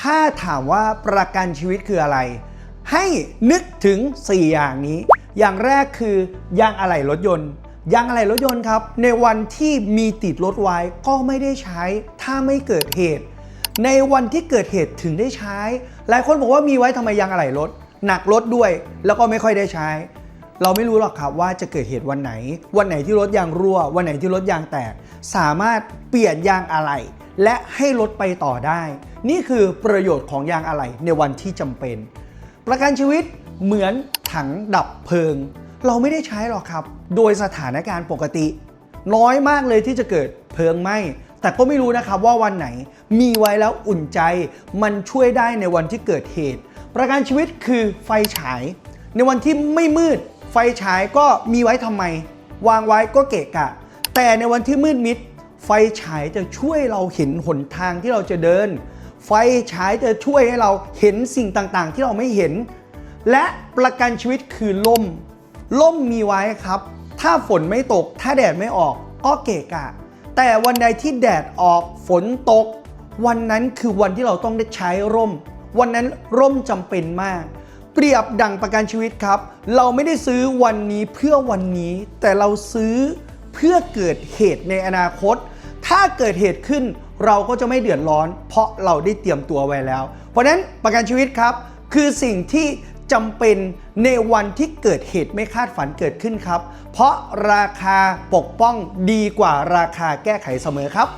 ถ้าถามว่าประกันชีวิตคืออะไร ให้นึกถึง 4 อย่างนี้ อย่างแรกคือยางอะไหล่รถยนต์ยางอะไหล่รถยนต์ครับ ในวันที่มีติดรถไว้ก็ไม่ได้ใช้ ถ้าไม่เกิดเหตุ ในวันที่เกิดเหตุถึงได้ใช้ หลายคนบอกว่ามีไว้ทำไมยางอะไหล่รถ หนักรถด้วย แล้วก็ไม่ค่อยได้ใช้ เราไม่รู้หรอกครับว่าจะเกิดเหตุวันไหน วันไหนที่รถยางรั่ว วันไหนที่รถยางแตก สามารถเปลี่ยนยางอะไหล่ และให้รถไปต่อได้ นี่คือประโยชน์ของยางอะไหล่ในวันที่จำเป็น ประกันชีวิตเหมือนถังดับเพลิง เราไม่ได้ใช้หรอกครับ โดยสถานการณ์ปกติ น้อยมากเลยที่จะเกิดเพลิงไหม้แต่ก็ไม่รู้นะครับว่าวันไหนมีไว้แล้วอุ่นใจ มันช่วยได้ในวันที่เกิดเหตุ ประกันชีวิตคือไฟฉาย ในวันที่ไม่มืด ไฟฉายก็มีไว้ทำไม วางไว้ก็เกะกะ แต่ในวันที่มืดมิด ไฟฉายจะช่วยเราเห็นหนทางที่เราจะเดิน ไฟฉายจะช่วยให้เราเห็นสิ่งต่างๆ ที่เราไม่เห็น และประกันชีวิตคือล่ม ล่มมีไว้ครับ ถ้าฝนไม่ตก ถ้าแดดไม่ออกก็เกะกะ แต่วันใดที่แดดออกฝนตก วันนั้นคือวันที่เราต้องได้ใช้ร่ม วันนั้นร่มจำเป็นมากเปรียบดังประกันชีวิตครับ เราไม่ได้ซื้อวันนี้เพื่อวันนี้ แต่เราซื้อเพื่อเกิดเหตุในอนาคต ถ้าเกิดเหตุขึ้นเราก็จะไม่เดือดร้อน เพราะเราได้เตรียมตัวไว้แล้ว เพราะฉะนั้นประกันชีวิตครับ คือสิ่งที่จำเป็นในวันที่เกิดเหตุไม่คาดฝันเกิดขึ้นครับ เพราะราคาปกป้องดีกว่าราคาแก้ไขเสมอครับ